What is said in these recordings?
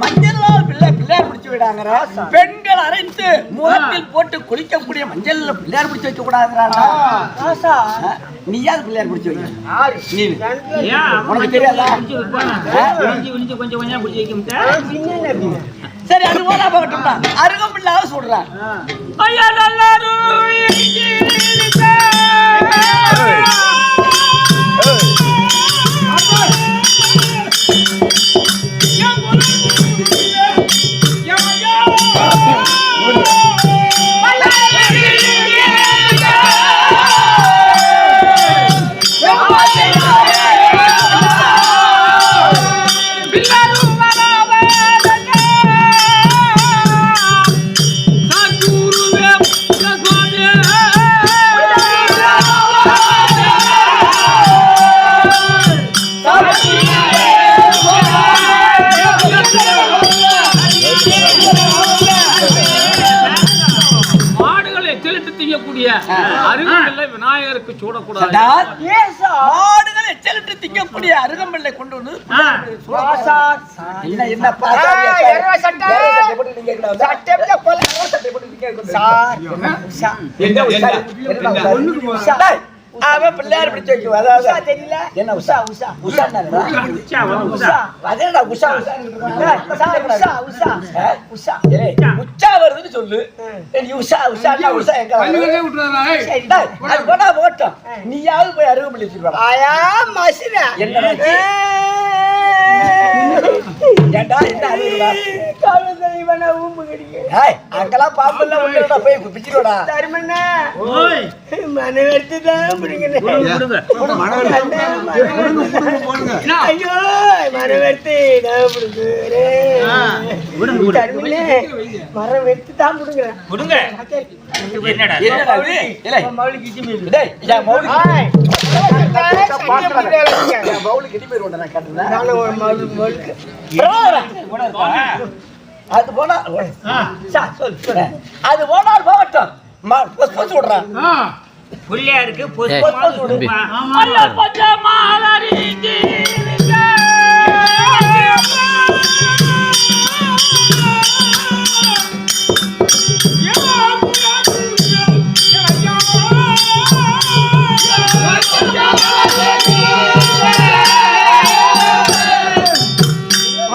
மஞ்சள் பிள்ளை பிள்ளையார் பிடிச்சு விடாங்கிற பெண்கள் அரைத்து முகத்தில் போட்டு குளிக்கக்கூடிய மஞ்சள் பிள்ளையார் பிடிச்சு வைக்க கூடாதுறாடா ஆசா நீயாவது பிள்ளையார் பிடிச்சு வைக்க நீ. உனக்கு தெரியாதா? சரி அது போனா போகட்டும்டா அருகம் பிள்ளாக சொல்றான் ஐயா எல்லாரும் மாடுகளை எச்சலிட்டு திங்கக்கூடிய அருகம்பிள்ளை விநாயகருக்கு சூடக்கூடாது. மாடுகள் எச்சலிட்டு திங்கக்கூடிய அருகம்பிள்ளை கொண்டு வந்து என்ன சட்டை. உஷா என்ன உஷா? உஷா. அவன் பிள்ளையார் பிடிச்சு வைக்கும் அதாவது உஷா தெரியல என்ன உஷா உஷா? உஷா உச்சா. உஷா அதேடா உஷா உஷா. உஷா உஷா? உஷா வருதுன்னு சொல்லு. நீ உஷா உஷா உஷா எங்க அது போனா போகட்டும் நீயாவது போய் அருகம்பிள்ளை வச்சுட்டு ஆயா மசிரா என்னடா அழுகுறா? ஊம்பு கடிக்க ஏய், அங்கெல்லாம் பாம்பெல்லாம் ஒண்ணுடா, போய் பிச்சிடுடா தருமண்ணா. ஓய், மன எடுத்து தான். ஐயோ மரம் வெடுத்து நான் பிடிக்கிறேன் விடுங்க, விடுங்க. தருமண்ணே மரம் வெடுத்து தான். என்னடா? டேய், போய் நான். அது போனா ஆ. சா, சொல்லு, சொல்லு. அது போனால் போகட்டும். விடுறான் பிள்ளையாருக்கு பொஸ்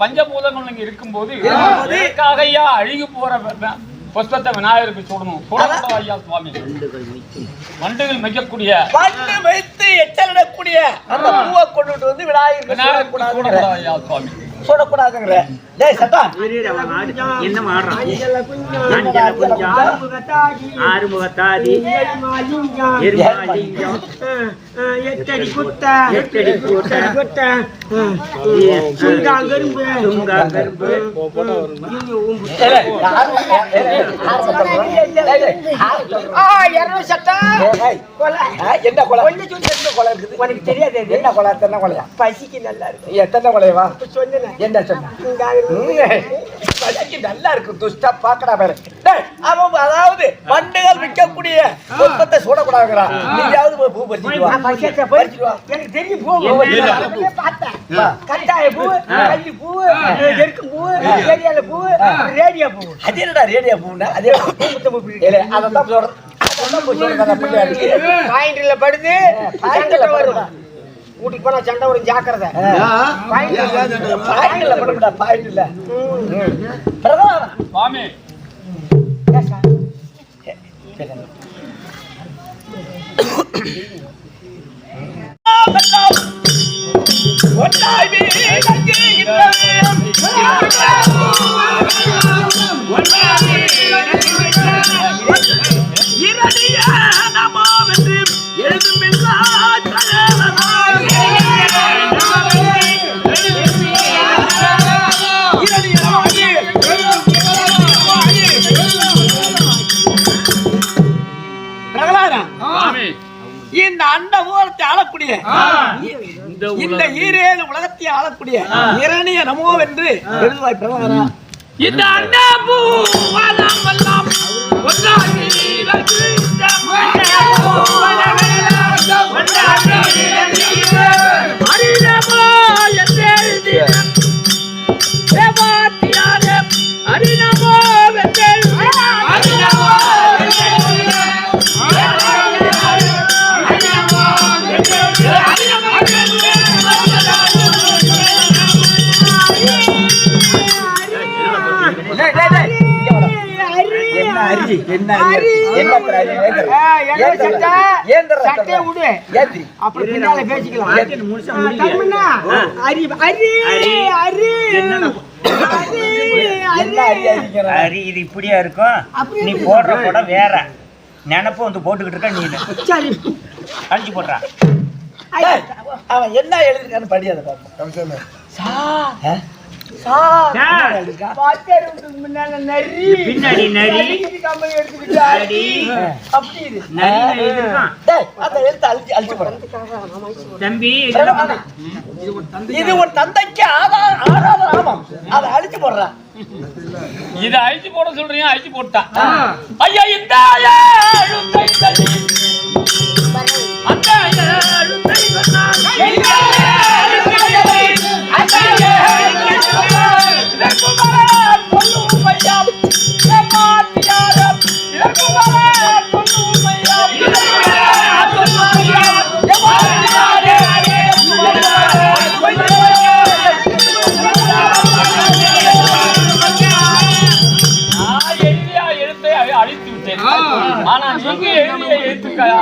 பஞ்சபூதங்கள் இங்க இருக்கும்போது இதற்காக ஐயா அழுகி போற புஷ்பத்தை விநாயகருக்கு சூடணும். சூடக்கூடாது ஐயா சுவாமி. வண்டுகள் மிக்கக்கூடிய. பண்டு வைத்து எச்சலிடக்கூடிய அந்த பூவை கொண்டுட்டு வந்து விநாயகருக்கு விநாயகருக்கு சுடக்கூடாதுங்கிற. சூடக்கூடாது ஐயா சுவாமி. சுடக்கூடாதுங்கிற. டேய், சத்தான். என்ன மாடுறான் ஆறுமுகத்தாதி எட்டடி குத்த எட்டடி குத்த. குத்த ஏய், ஏய், கொலை ஆ, என்ன கொலை? என்ன கொலை இருக்குது? உனக்கு தெரியாது. என்ன கொலை? எத்தனை கொலையா? பசிக்கு நல்லா இருக்கு எத்தனை கொலையவா? சொன்னேன் என்ன சொன்ன? நல்லா இருக்கு துஷ்டா பாக்கடா பாரு அவன் அதாவது வண்டுகள் விற்கக்கூடிய புஷ்பத்தை சுடக்கூடாதுங்கிறான் நீயாவது போய் பூ பறிச்சுட்டு வா. எனக்கு தெரியும் பூ. கட்டாய பூ கள்ளி பூ எருக்கு பூ ஏரியால பூ ரேடியா பூ. அது என்னடா ரேடியோ பூன்னா? அதே ஏலே, அதைத்தான் சொல்றேன். அதைத்தான் போய் சொல்றேன் நான் பிள்ளையாருக்கு. பாயிண்ட்ல படுது பாயிண்ட்ல சண்டை வரும். வீட்டுக்கு போனா சண்டை வரும் ஜாக்கிரதை. பாயிண்ட்ல. பிரதானம். சுவாமி. ஒன்றாய் வீடங்கே ஆளக்கூடிய. இந்த ஈரேழு உலகத்தை ஆளக்கூடிய இரணிய நமோ என்று எழுதுவாய் பிரதமரா இந்த அண்ணா பூ வலம் வல்லாம் ஒன்றாகி இறங்கு இந்த மண்ணா பூ வலம் வல்லாம் ஒன்றாகி சட்டை? ஏந்திர சட்டையை விடு. ஏத்தி அப்புறம் பின்னால பேசிக்கலாம். அரி அரி அரி. அரி. என்ன இது இப்படியா இருக்கும்? நீ போடுற படம் வேற. நினப்பு வந்து போட்டுக்கிட்டு இருக்க நீ அழிச்சு போடுறா. டேய், அவன் என்ன எழுதிருக்கான்னு படி அதை பார்ப்போம் பின்னாடி நரி. அப்படி இது நரி நான் எழுதிருக்கான். டேய், அந்த எழுத்து அழிச்சு அழிச்சு போடு. தம்பி பிரதமரா, இது ஒரு தந்தைக்கு ஆதார ஆராதன ஆமாம் அதை அழிச்சு போடுறான் இத அழிச்சு போட சொல்றீங்க அழிச்சு போட்டான் ஐயா இந்த அந்த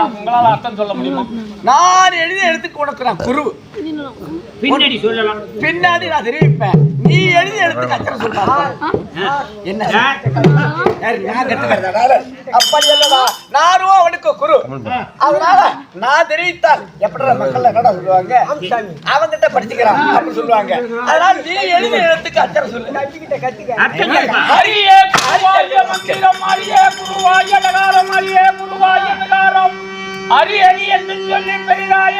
உங்களால அர்த்தம் சொல்ல முடியுமா நான் எழுதி எழுத்துக்கு உனக்கு நான் குரு. பின்னாடி சொல்லலாம். பின்னாடி நான் தெரிவிப்பேன். நீ எழுதி அச்சரம் சொல்றாங்க என்ன? யாரு, நான் கத்துக்கிறதுனால அப்படி நானும் அவனுக்கு குரு. அதனால நான் தெரிவித்தால் எப்படி மக்கள் என்னடா சொல்லுவாங்க? அவங்கிட்ட படிச்சுக்கிறான் அப்படி சொல்லுவாங்க. அதனால நீ எழுதி எழுத்துக்கு அச்சரம் சொல்லு. கத்திக்கிட்ட கத்திக்க. ஹரியே குருவாய மந்திரம் அரியே குருவாய நகாரம் அரியே குருவாய நகாரம் ஹரி ஹரி என்று சொல்லி பெரிதாய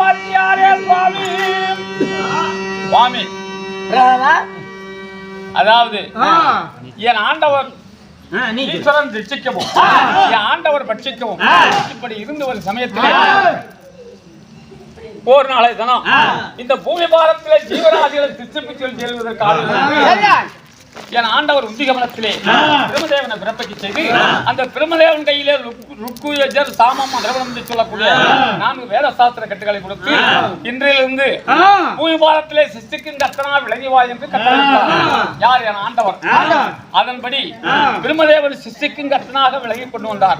வாத்தியாரே சுவாமி. சுவாமி. அதாவது என் ஆண்டவர். ஈஸ்வரன் ரட்சிக்கவும் என் ஆண்டவர் பட்சிக்கவும் இப்படி இருந்த ஒரு சமயத்திலே ஒரு நாளை தினம் இந்த பூமி பாரத்திலே ஜீவராசிகளை சித்திப்பு சொல்லி செல்வதற்காக என் ஆண்டவர் உத்திகமனத்திலே பிரம்மதேவனை பிறப்பிக்க செய்து அந்த பிரம்மதேவன் கையிலே ருக்கு- ருக்குயஜர் சாமம் திரவணம் என்று சொல்லக்கூடிய நான்கு வேத சாஸ்திர கட்டுகளை கொடுத்து இன்றிலிருந்து பூமி பாரத்திலே சிஸ்டிக்கும் கத்தனா என்று கட்டளையிட்டார் யார் என் ஆண்டவர்? அதன்படி பிரம்மதேவன் சிஸ்டிக்கும் கத்தனாக விலகி கொண்டு வந்தார்.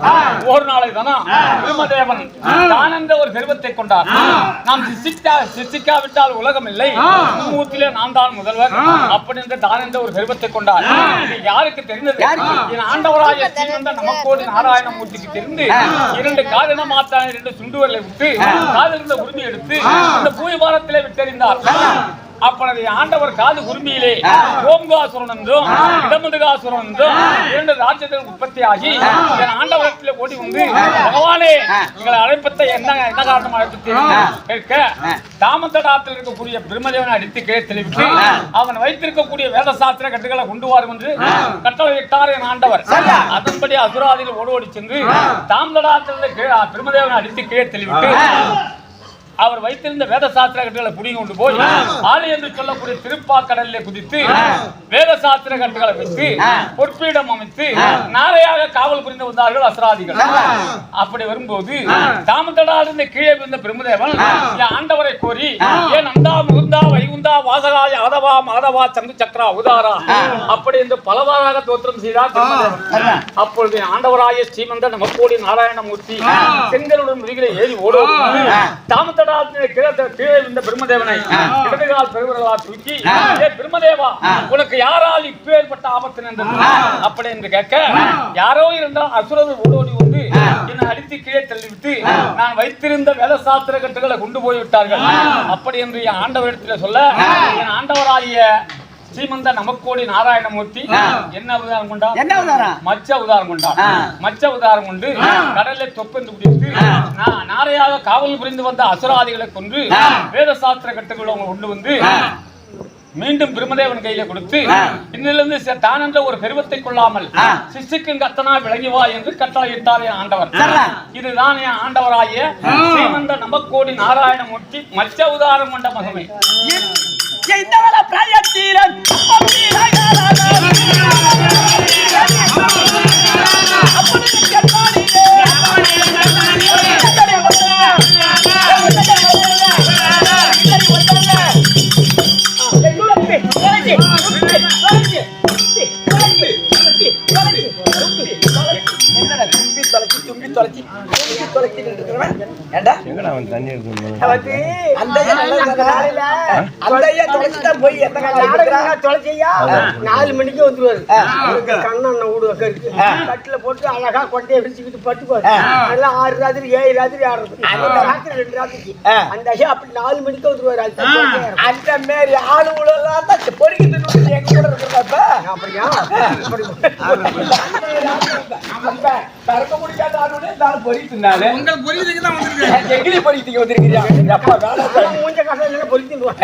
ஒரு நாளை தானம் பிரம்மதேவன் தான் என்ற ஒரு கர்வத்தை கொண்டார். நாம் சிஸ்டிக்கா சிஸ்டிக்காவிட்டால் உலகம் இல்லை. மூத்திலே நான் தான் முதல்வர். அப்படி என்று தான் என்ற ஒரு கர்வத்தை கொண்டார் இது யாருக்கு தெரிந்தது? என் ஆண்டவராய ஸ்ரீமந்த நமக்கோடி நாராயணமூர்த்திக்கு தெரிந்து இரண்டு காதன மாத்தான் இரண்டு சுண்டுவர்களை விட்டு காதில் இருந்த உரிமை எடுத்து இந்த பூயபாரத்திலே விட்டறிந்தார். அப்பொழுது ஆண்டவர் காது உரிமையிலே ஓம்காசுரன் என்றும் இடமுதுகாசுரன் என்றும் இரண்டு ராஜ்யங்கள் உற்பத்தி ஆகி ஆண்டவரத்திலே ஓடி வந்து பகவானே எங்களை அழைப்பத்தை என்ன என்ன அழைத்து கேட்க தாமந்தடாத்தில் இருக்கக்கூடிய பிரம்மதேவனை அடித்து கீழே தெளிவிட்டு அவன் வைத்திருக்கக்கூடிய வேத சாஸ்திர கட்டுகளை கொண்டு வாரும் என்று கட்டளையிட்டார் என் ஆண்டவர். அதன்படி அசுராதியில் ஓடோடி சென்று தாமந்தடாத்தில் பிரம்மதேவனை அடித்து கீழே தெளிவிட்டு அவர் வைத்திருந்த வேத சாஸ்திர கட்டுகளை புடிங்கி கொண்டு போய் ஆலி என்று சொல்லக்கூடிய திருப்பாக்கடலிலே குதித்து வேத சாஸ்திர கட்டுகளை வைத்து பொற்பீடம் அமைத்து நாரையாக காவல் புரிந்து வந்தார்கள் அசுராதிகள். அப்படி வரும்போது தாமத்தடாலிருந்து கீழே விழுந்த பிரம்மதேவன் ஆண்டவரை கோரி ஏன் நந்தா முகுந்தா வைகுந்தா வாசகாய ஆதவா மாதவா சங்கு சக்கரா உதாரா? அப்படி என்று பலவாறாக தோற்றம் செய்தார் அப்பொழுது ஆண்டவராய ஸ்ரீமந்த நமக்கோடி நாராயணமூர்த்தி செங்கலுடன் முதுகிலே ஏறி ஓடுவது தாமத்தடாத்திலே பிரம்மதேவனை இடதுகால் தூக்கி பிரம்மதேவா உனக்கு யாரால் இப்பேற்பட்ட ஆபத்து நின்றது? அப்படி என்று கேட்க யாரோ இருந்தால் அசுரர்கள் ஓடோடி வந்து என்னை அடித்து கீழே தள்ளிவிட்டு நான் வைத்திருந்த வேத சாஸ்திர கட்டுகளை கொண்டு போய் விட்டார்கள் அப்படி என்று என் ஆண்டவரிடத்தில் சொல்ல என் ஆண்டவராகிய ஸ்ரீமந்த நமக்கோடி நாராயணமூர்த்தி. என்ன அவதாரம் கொண்டா? என்ன உதாரம் மச்ச அவதாரம் கொண்டா. மச்ச அவதாரம் கொண்டு கடலை தொப்பென்று குடித்து நாரையாக காவல் புரிந்து வந்த அசுராதிகளை கொன்று வேத சாஸ்திர கட்டுகளை கொண்டு வந்து மீண்டும் பிரம்மதேவன் கையில கொடுத்து இன்னிலிருந்து ச- தான் என்ற ஒரு பெருவத்தை கொள்ளாமல் சிசுக்கும் கத்தனா விளங்கி வா என்று கட்டளையிட்டார் என் ஆண்டவர். இதுதான் என் ஆண்டவராகிய ஸ்ரீமந்த நமக்கோடி நாராயணமூர்த்தி மச்ச உதாரம் கொண்ட மகமை. இந்த பிராயத்தீரன் என்னடா தும்பி தொலைச்சி தும்பி தொலைச்சி தும்பி ஏண்டா? அந்த ஐயா தொலைச்சிட்டா போய் தொலைச்சையா? நாலு மணிக்கு வந்துருவாரு. கண்ணண்ண வீடு இருக்கு. கட்டில போட்டு அழகா கொண்டையை விரிச்சுக்கிட்டு பட்டுக்குவாரு அதெல்லாம் ஆறு ராத்திரி ஏழு ராத்திரி ஆடுறது. அந்த ராத்திரி ரெண்டு ராத்திரிக்கு. அந்த ஐயா அப்படி நாலு மணிக்கு வந்துருவாரு. அந்த மாரி ஆளுங்களெல்லாம் தான் பொறுக்கி தின்னு எங்க கூட இருக்கிறப்ப? அப்படியா? அப்படி அப்ப தரக்க முடியாத தான் வந்திருக்கேன். எங்கிலி பொறுக்கி வந்திருக்கிறியா? அப்பா வேலை மூஞ்ச கஷ்டம் இல்லைன்னா பொறுத்திடுவான்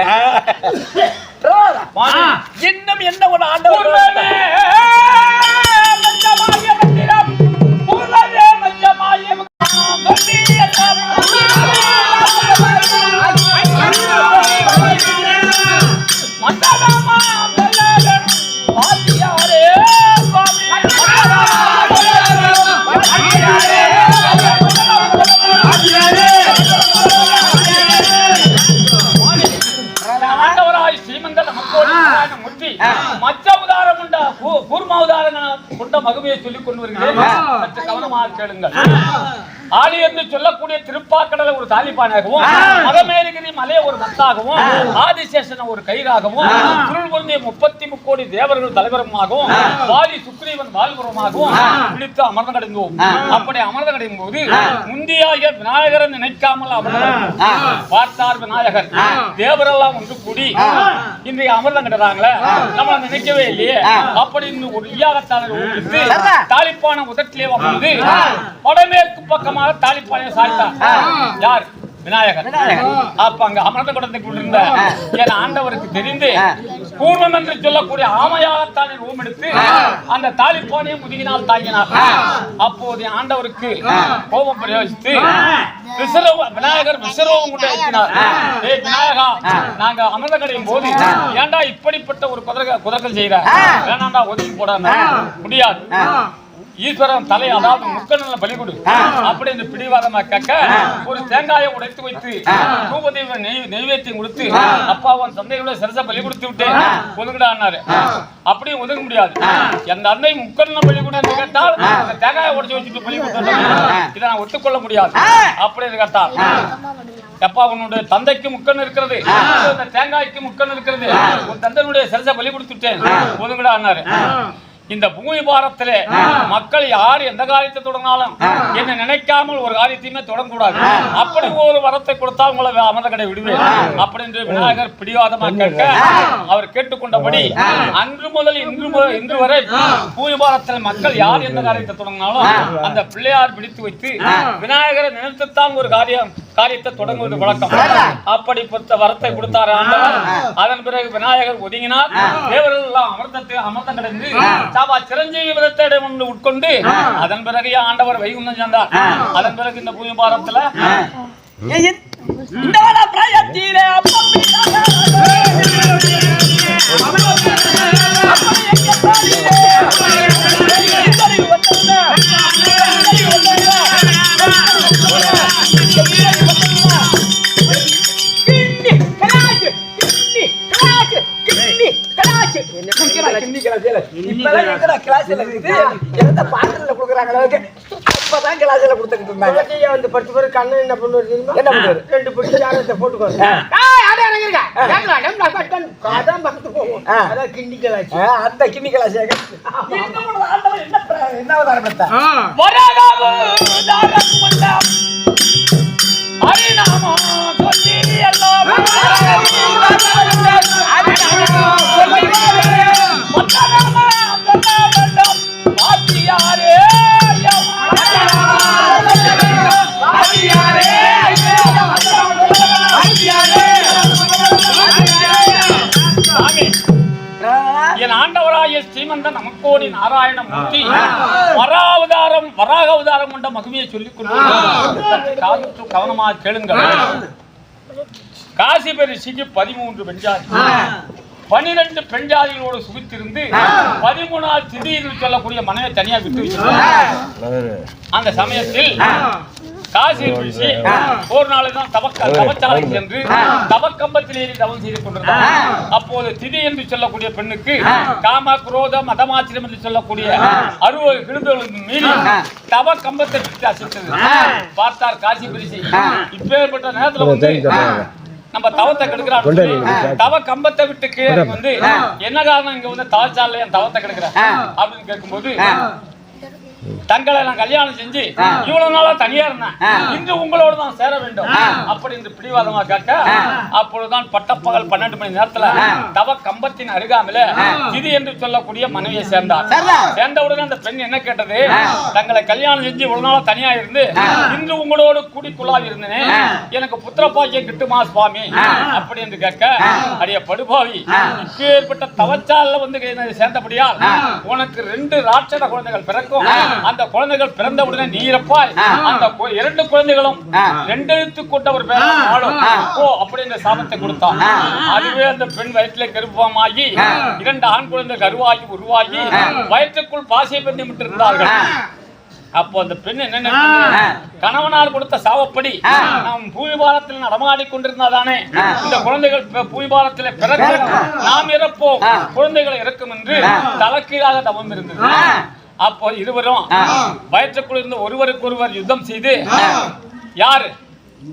இன்னும் என்ன ஒரு ஆண்டவர் மகுமையை சொல்லிக் கொண்டு வருகிறேன். கவனமாக கேளுங்கள். ஆடி என்று சொல்லக்கூடிய திருப்பாக்கடலை ஒரு தாலிப்பானாகவும் மதமேருகிரி மலையை ஒரு மத்தாகவும் ஆதிசேஷன ஒரு கயிறாகவும் சுருள் பொருந்திய முப்பத்தி முக்கோடி தேவர்கள் தலைவருமாகவும் வாலி சுக்ரீவன் வாழ்புறமாகவும் பிடித்து அமர்ந்து கிடந்தோம் அப்படி அமர்ந்து கிடக்கும் போது முந்தியாக விநாயகரை நினைக்காமல் அமர்ந்தார் பார்த்தார் விநாயகர். தேவரெல்லாம் ஒன்று கூடி இன்றைய அமிர்தம் கிடறாங்களே நம்ம நினைக்கவே இல்லையே. அப்படின்னு ஒரு ஈயாகத்தாளர் ஊற்றிட்டு தாலிப்பான உதட்டிலே வந்து வடமேற்கு பக்கமாக தாலிப்பானை சாய்த்தார் யார்? விநாயகர். அப்ப அங்க அமர்ந்த குடத்தை கொண்டிருந்த என் ஆண்டவருக்கு தெரிந்து பூர்வம் என்று சொல்லக்கூடிய ஆமையாகத்தானே ரூம் எடுத்து அந்த தாலிப்பானையை முதுகினால் தாங்கினார். அப்போது ஆண்டவருக்கு கோபம் பிரயோகித்து விசிறவ விநாயகர் விசிறவம் கொண்டு வைத்தினார் ஏய் விநாயகா நாங்க அமிர்த கடையும் போது ஏன்டா இப்படிப்பட்ட ஒரு குதிரை குதர்கள் செய்யற வேணாண்டா ஒதுக்கி போடாம. முடியாது. ஈஸ்வரன் தலை அதாவது முக்கண்ணல பலி கொடு. அப்படின்னு பிடிவாதமா கேட்க ஒரு தேங்காயை உடைத்து வைத்து தூபதீப நெய் நெய்வேத்தியம் கொடுத்து அப்பாவன் தந்தையோட சிரச பலி கொடுத்து விட்டேன். ஒதுங்கிடான்னாரு. அப்படியும் ஒதுங்க முடியாது. எந்த அன்னை முக்கண்ண பலி கொடு என்று கேட்டால் அந்த தேங்காயை உடைச்சு வச்சுட்டு பலி கொடுத்து இதை நான் ஒத்துக்கொள்ள முடியாது. அப்படின்னு கேட்டால் எப்பா உன்னுடைய தந்தைக்கு முக்கன் இருக்கிறது. இந்த தேங்காய்க்கு முக்கன் இருக்கிறது. உன் தந்தையினுடைய சிரச பலி கொடுத்துட்டேன் ஒதுங்கிடான்னாரு. இந்த பூமி பாரத்திலே மக்கள் யார் எந்த காரியத்தை தொடங்கினாலும் என்ன நினைக்காமல் ஒரு காரியத்தையுமே தொடங்கக்கூடாது. அப்படி ஒரு வரத்தை கொடுத்தா உங்களை அமர்ந்த கடை விடுவேன். அப்படின்னு விநாயகர் பிடிவாதமா கேட்க அவர் கேட்டுக்கொண்டபடி அன்று முதல் இன்று இன்று வரை பூமி பாரத்தில் மக்கள் யார் எந்த காரியத்தை தொடங்கினாலும் அந்த பிள்ளையார் பிடித்து வைத்து விநாயகரை நினைத்துத்தான் ஒரு காரியம் காரியத்தை தொடங்குவது வழக்கம். அப்படிப்பட்ட வரத்தை கொடுத்தார் ஆண்டவர். அதன் பிறகு விநாயகர் ஒதுங்கினார். தேவர்கள் எல்லாம் அமிர்தத்தை அமிர்தம் கிடந்து சாபா சிரஞ்சீவி விதத்தை ஒன்று உட்கொண்டு அதன் பிறகு ஆண்டவர் வைகுந்தம் சென்றார். அதன் பிறகு இந்த பூமி பாரத்துல இந்த பிராயத்தீரே அப்பம் அப்பதான் கிளாஸ்ல கொடுத்துக்கிட்டு இருந்தாங்க. வந்து பத்து பேர் கண்ணன் என்ன பண்ணுவாரு தெரியுமா? என்ன பண்ணுவாரு? ரெண்டு பிடிச்சி ஜாதகத்தை போட்டுக்கோங்க. அதான் பக்கத்து போகும். ஆ. அதான். ஆ, அந்த கிண்ணி கிளாஸ் என்ன பிர- ஸ்ரீமந்த நமக்கோடி நாராயணமூர்த்தி. வராவதாரம் வராக அவதாரம் கொண்ட மகிமையை சொல்லிக் கொண்டு கவனமாக கேளுங்கள். காசி ரிஷிக்கு பதிமூன்று பெண்ஜாதி பனிரெண்டு பெண் ஜாதிகளோடு சுகித்திருந்து பதிமூணாவது திடீர்னு சொல்லக்கூடிய மனையை தனியா விட்டு அந்த சமயத்தில் காசி ரிஷி ஒரு நாள் தான் தவக்க தவச்சாலை சென்று தவக்கம்பத்தில் தவம் செய்து கொண்டிருந்தார். அப்போது திதி என்று சொல்லக்கூடிய பெண்ணுக்கு காம குரோத மதமாச்சிரம் என்று சொல்லக்கூடிய அறுபது கிருந்தகளுக்கு மீறி தவ கம்பத்தை விட்டு அசைத்தது. பார்த்தார் காசி ரிஷி இப்பேற்பட்ட நேரத்துல வந்து நம்ம தவத்தை கெடுக்கிறான் தவ கம்பத்தை விட்டு கீழே வந்து என்ன காரணம் இங்க வந்து தவச்சால என் தவத்தை கெடுக்கிற அப்படின்னு கேட்கும்போது தங்களை நான் கல்யாணம் செஞ்சு இவ்வளவு நாளா தனியா இருந்தேன். இன்று உங்களோடு தான் சேர வேண்டும். அப்படி என்று பிடிவாதமா கேட்க அப்பொழுதுதான் பட்டப்பகல் பன்னெண்டு மணி நேரத்துல தவ கம்பத்தின் அருகாமையில இது என்று சொல்லக்கூடிய மனைவியை சேர்ந்தார். சேர்ந்த? உடனே அந்த பெண் என்ன கேட்டது? தங்களை கல்யாணம் செஞ்சு இவ்வளவு நாளா தனியா இருந்து இன்று உங்களோடு கூடி குழாவி இருந்தேனே எனக்கு புத்திர பாக்கியம் கிட்டுமா சுவாமி? அப்படி என்று கேட்க அடைய படுபாவி இப்பேற்பட்ட தவச்சால வந்து சேர்ந்தபடியால் உனக்கு ரெண்டு ராட்சத குழந்தைகள் பிறக்கும். அந்த குழந்தைகள் பிறந்த உடனே நீரப்பாய். அந்த இரண்டு குழந்தைகளும் ரெண்டு எழுத்து கொண்ட ஒரு பேர் ஆளும் ஓ அப்படி இந்த சாபத்தை கொடுத்தான். அதுவே அந்த பெண் வயிற்றிலே கருப்பமாகி இரண்டு ஆண் குழந்தை கருவாகி உருவாகி வயிற்றுக்குள் பாசியை பண்ணி விட்டிருந்தார்கள் அப்போ அந்த பெண் என்ன? கணவனார் கொடுத்த சாவப்படி நாம் பூமிபாலத்தில் நடமாடி கொண்டிருந்தாதானே இந்த குழந்தைகள் பூமிபாலத்திலே பிறக்க நாம் இறப்போம். குழந்தைகள் இறக்கும் என்று தலைக்கீழாக தவம் இருந்தது அப்போ இருவரும் வயிற்றுக்குள் இருந்த ஒருவருக்கொருவர் யுத்தம் செய்து யாரு?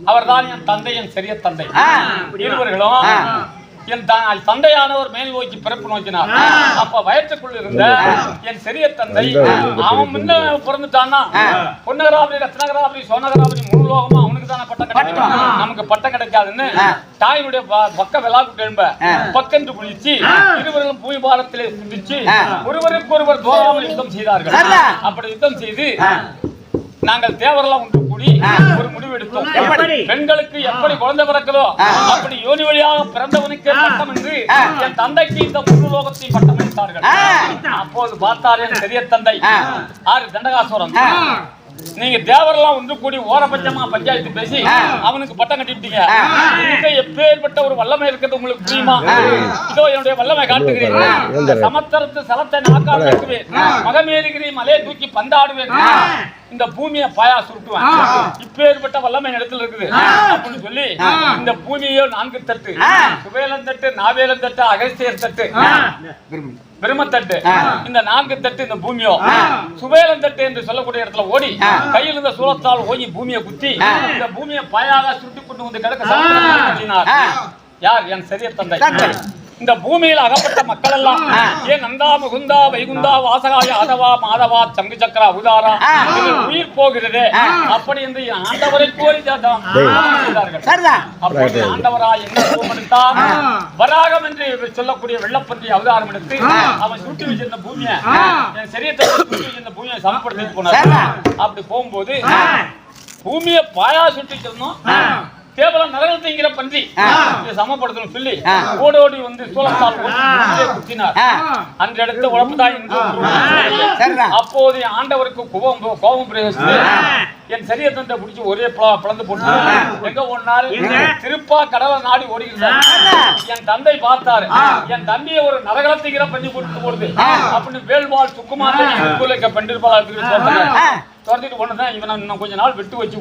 அவர்தான் என் தந்தை என் சிறிய தந்தை. இருவர்களும் என் த- தந்தையானவர் மேல் நோக்கி பிறப்பு நோக்கினார். அப்ப வயிற்றுக்குள் இருந்த என் சிறிய தந்தை அவன் முன்ன பிறந்துட்டான்னா பொன்னகராபதி ரத்னகராபதி சோனகராபதி முழு லோகமா அவனுக்கு தானே பட்டம் கிடைக்கும் நமக்கு பட்டம் கிடைக்காதுன்னு தாயினுடைய ப- பக்க விழாக்கு எழும்ப பக்கென்று குளிச்சு இருவர்களும் பூமி பாரத்திலே குதிச்சு ஒருவருக்கு ஒருவர் தோறாமல் யுத்தம் செய்தார்கள். அப்படி யுத்தம் செய்து நாங்கள் தேவரெல்லாம் கூடி ஒரு முடிவு எடுத்தோம்? பெண்களுக்கு எப்படி குழந்தை பிறக்குதோ அப்படி யோனி வழியாக பிறந்தவனுக்கு பட்டம் என்று என் தந்தைக்கு இந்த முழு லோகத்தை பட்டம் அளித்தார்கள் அப்போது பார்த்தார் என் பெரிய தந்தை ஆறு தண்டகாசுரம். நீங்க தேவரெல்லாம் ஒன்று கூடி ஓரபட்சமா பஞ்சாயத்து பேசி அவனுக்கு பட்டம் கட்டிவிட்டீங்க இதுக்கு எப்பேற்பட்ட ஒரு வல்லமை இருக்கிறது உங்களுக்கு புரியுமா இதோ என்னுடைய வல்லமை காட்டுகிறேன். சமத்தரத்து சலத்தை நாக்கால் கட்டுவேன் மகமேறுகிறேன் மலையை தூக்கி பந்தாடுவேன். இந்த பூமியை பாயா சுருட்டுவேன். இப்பேற்பட்ட வல்லமை இடத்துல இருக்குது. அப்படின்னு சொல்லி இந்த பூமியோ நான்கு தட்டு. சுவேலன் தட்டு நாவேலன் தட்டு அகஸ்தியர் தட்டு. பிரம்மத்தட்டு இந்த நான்கு தட்டு இந்த பூமியோ சுவேலன் தட்டு என்று சொல்லக்கூடிய இடத்துல ஓடி கையில் இருந்த சூலத்தால் ஓங்கி பூமியை குத்தி இந்த பூமியை பாயாக சுருட்டி கொண்டு வந்து கிடக்க. யார்? என் சரிய தந்தை. இந்த பூமியில் அகப்பட்ட மக்கள் எல்லாம் ஏன் நந்தா முகுந்தா வைகுந்தா வாசகாய ஆதவா மாதவா சங்கு சக்கரா உதாரா உயிர் போகிறது. அப்படி என்று ஆண்டவரை கோரி அப்போது ஆண்டவராய் என்ன வராகம் என்று சொல்லக்கூடிய வெள்ளப்பன்றி அவதாரம் எடுத்து அவன் சுட்டி வச்சிருந்த பூமியை என் சரியத்தை சுட்டி வச்சிருந்த பூமியை சமப்படுத்திட்டு போனார். அப்படி போகும்போது பூமியை பாயா சுட்டி வச்சிருந்தோம். கேவலம் நரகத்தைங்கிற பன்றி சமப்படுத்தணும் சொல்லி ஓடி ஓடி வந்து சூழத்தால் குத்தினார். அந்த இடத்துல உருவானது. அப்போது என் ஆண்டவருக்கு கோபம் கோபம் பிரயோகித்து என் சரிய தந்தை பிடிச்சி ஒரே பிள- பிளந்து போட்டு எங்க ஓடினார் திருப்பா கடலை நாடி ஓடுகிறார். என் தந்தை பார்த்தாரு. என் தம்பியை ஒரு நரகலத்திங்கிற பண்ணி போட்டு போடுது. அப்படின்னு வேல்வாள் சுக்குமாரன் என் பெண்டிருப்பாளர் துரத்திட்டு கொண்டுதான் இவனை இன்னும் கொஞ்ச நாள் விட்டு வச்சு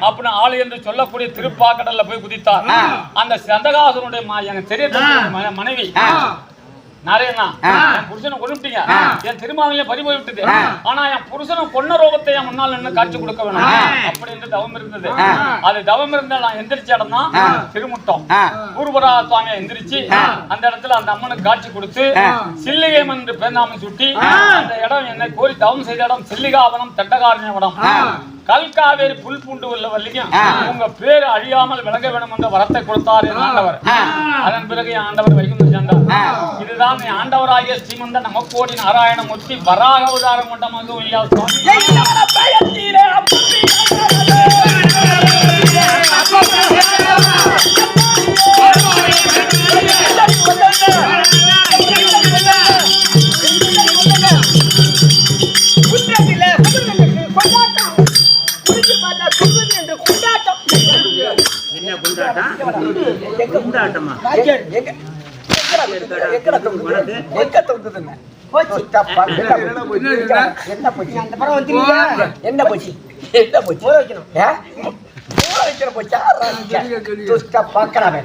அப்படின்னு ஆளு என்று சொல்லக்கூடிய திருப்பாக்கடல்ல போய் குதித்தார் அந்த சந்தகாசனுடைய எனக்கு தெரிய மனைவி. நாராயணா என் புருஷனை கொண்டுட்டீங்க என் திருமாவையும் பறி போய் விட்டது ஆனா என் புருஷனை கொன்ன ரோகத்தை என் முன்னால் நின்று காட்சி கொடுக்க வேணும். அப்படி என்று தவம் இருந்தது. அது தவம் இருந்த நான் எந்திரிச்ச இடம் தான் திருமுட்டம். பூர்வரா சுவாமியை எந்திரிச்சு அந்த இடத்துல அந்த அம்மனுக்கு காட்சி கொடுத்து சில்லிகம் என்று பேர்நாமம் சுட்டி அந்த இடம் என்னை கோரி தவம் செய்த இடம் சில்லிகாவனம் தண்டகாரண்ய இடம் கல் காவேரி புல் பூண்டு உள்ள வள்ளியும் உங்க பேர் அழியாமல் விளங்க வேண்டும் என்ற வரத்தை கொடுத்தார் ஆண்டவர். அதன் பிறகு என் ஆண்டவர் வைகுந்த சென்றார் இதுதான் ஆண்டவராகிய ஸ்ரீமந்த நமக்கோடி நாராயணமூர்த்தி வராக அவதாரம் கொண்ட தொங்குதுன்னு? சுத்தப்பா, என்ன போச்சு? என்ன போச்சு? அந்த படம் என்ன போச்சு? என்ன போச்சு? ஊற வைக்கணும். ஏ? ஊற வைக்கிற போச்சா. துஷ்ட பாக்கறாவே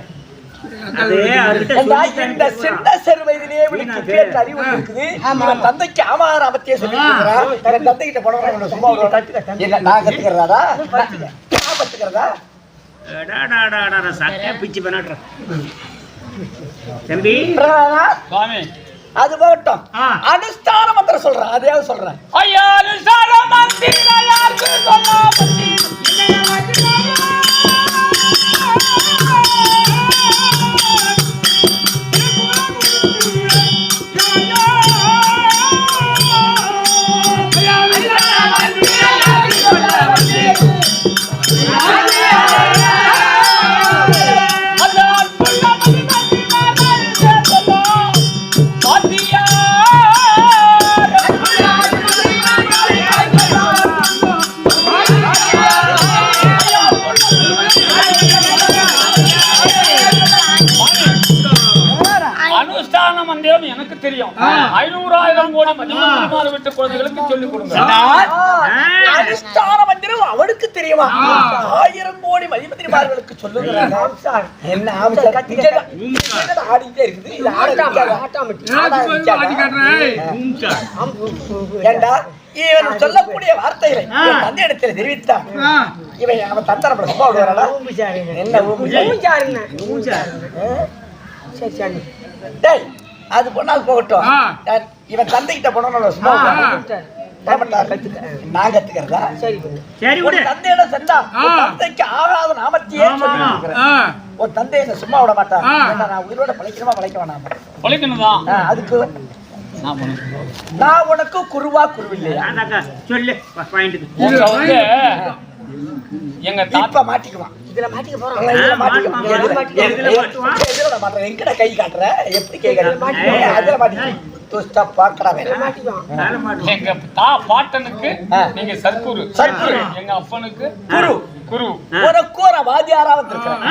அது அவர்கிட்ட ஏண்டா, சொல்லி இந்த சின்ன சிறு வயதிலேயே இவனுக்கு பேச்சு அறிவு இருக்குது? இவன் தந்தைக்கு ஆமாராமத்தையே சொல்லி கொடுக்குறான் இவன் தந்தை கிட்ட இவனை சும்மா? என்ன நான் கத்துக்கிறதா? சட்டையா பிச்சு பண்ணாடுறா. தம்பி? சுவாமி. அது போகட்டும். ஆ. அனுஷ்டான மந்திரம் சொல்றேன். அதையாவது சொல்றேன்? ஐயா நிசார மந்திர யாருக்கு சொல்ல அனுஷ்டான மந்திரம் எனக்கு தெரியும். ஐநூறாயிரம் கோடி மதிமாறு விட்டு குழந்தைகளுக்கு சொல்லிக் கொடுங்க. அனுஷ்டான மந்திரம் அவனுக்கு தெரியுமா? ஆயிரம் கோடி மதிமதிமார்களுக்கு? ஏண்டா? இவன் சொல்லக்கூடிய வார்த்தைகளை என் தந்தையிடத்தில் தெரிவித்தான். இவன் அவன் தந்தரப்பட சும்மா விடுவாரா. என்ன. சரி சரி. டேய் அது பொண்ணால் போகட்டும். இவன் தந்தைகிட்ட போனோம் சும்மா? நான் கத்துக்கிறதா? சரி ஒரு விடு. தந்தையிடம் சென்றா தந்தைக்கு ஆகாத நாமத்தையே. உன் தந்தை என்ன சும்மா விட மாட்டான். நான் உயிரோட பழைக்கணுமா பழைக்க வேணாமா. பழிக்கணும்தான் ஆ, அதுக்கு நான் உனக்கு குருவா குருவில்லையா? சொல்லு எங்க தாத்தா மாட்டிக்குவான் இதுல மாட்டிக்க போறோம். மாட்டுவான். எங்கடா கை காட்டுற? எப்படி கை காட்டுற? மாட்டுவான். ஏய், அதுல. மாட்டிக்குவான் மாட்டுவோம் எங்க தா பாட்டனுக்கு. நீங்க சர்க்குரு சர்க்குரு. எங்க அப்பனுக்கு குரு. குரு ஒரு வாத்தியாரா வந்திருக்கிறேன்.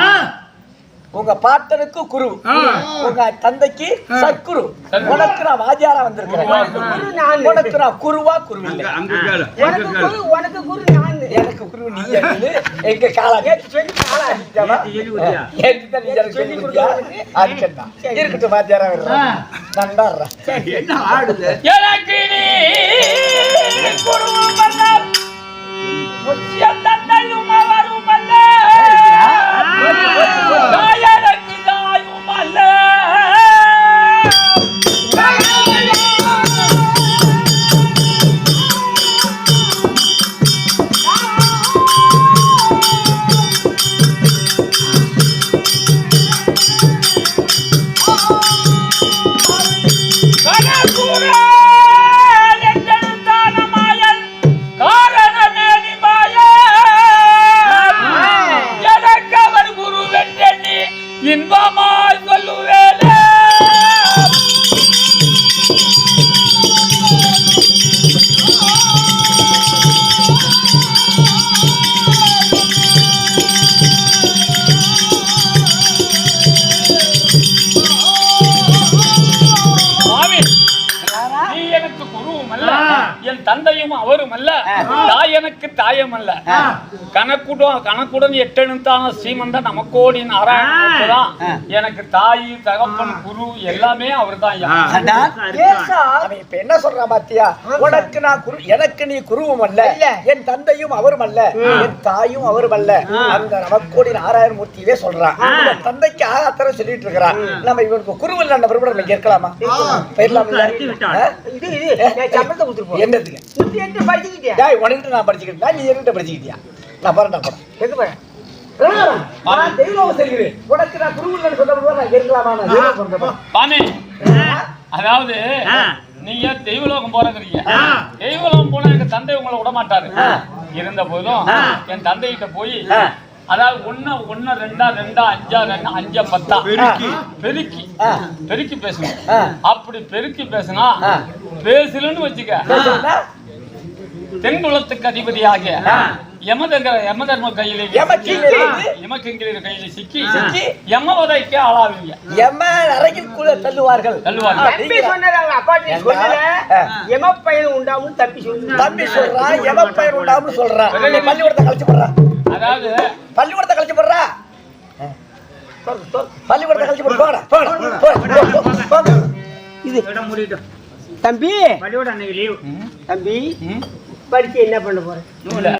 உங்க பாட்டனுக்கு குரு. உங்க தந்தைக்கு சத்குரு. உனக்கு நான் வாத்தியாரா வந்திருக்கிறேன். குரு நான். உனக்கு நான் குருவா குரு உனக்கு குரு நான். எனக்கு குரு நீ. எங்க காலா. இருக்கட்டும் வாத்தியாரா வர்றேன். நன்றாடுறேன். எனக்கு நீ முக்கிய தந்தையும் அவருமல்ல, தந்தையும் அவரும் அல்ல. தாய் எனக்கு தாயம் அல்ல. கணக்குடன் கணக்குடன் எட்டெழுத்தான சீமந்த நமக்கோடி நாராயணன் எனக்கு தாய் தகப்பன் குரு எல்லாமே ஏசா அவன் இப்ப என்ன சொல்றான் பாத்தியா? உனக்கு நான் குரு எனக்கு நீ குருவும் அல்ல. என் தந்தையும் அவரும் அல்ல. என் தாயும் அவரும் அல்ல. அந்த நமக்கோடி நாராயண மூர்த்தியவே சொல்றான் தந்தைக்கு ஆகாத்தர சொல்லிட்டு இருக்கிறான். நம்ம இவனுக்கு குரு இல்ல நம்ம இங்க இருக்கலாமா போயிடலாம் கருத்து என்னதுக்கு நூத்தி எட்டு படிச்சுக்கிட்டியா டேய் உனக்கிட்ட நான் படிச்சுக்கிட்டா நீ என்கிட்ட படிச்சுக்கிட்டியா? நான் போறேன்டா போறேன். எங்க போறேன் அதாவது ஆ. நீங்க தெய்வலோகம் போறதுறீங்க. தெய்வலோகம் போனா எங்க தந்தை உங்களை விட மாட்டாரு இருந்த போதும். என் தந்தைகிட்ட போய் ஆ. அதாவது ஒண்ணு ஒண்ணு ரெண்டா ரெண்டா அஞ்சா ரெண்டா அஞ்சா பத்தா. பெருக்கி. பெருக்கி. பெருக்கி பேசணும். அப்படி பெருக்கி பேசினா. பேசலன்னு வச்சுக்க. பேசுறேன்னா தென்குலத்துக்கு அதிபதியாக யமதங்க யமதர்ம கையில. யமகிங்கரர் கையில சிக்கி. சிக்கி. யமவதைக்கு ஆளாவீங்க. எம்ம அறைக்குள்ள தள்ளுவார்கள். தள்ளுவாங்க தம்பி சொன்னது அவங்க ஏண்டா? சொல்லல. பையன் தம்பி தம்பி சொல்றான் பள்ளிக்கூடத்தை கழிச்சு போடுறா. அதாவது பள்ளிக்கூடத்தை கழிச்சு போடுறா. பள்ளிக்கூடத்தை கழிச்சு போடு. போடா போடா. இது. தம்பி. தம்பி. படிச்சு என்ன பண்ண போற?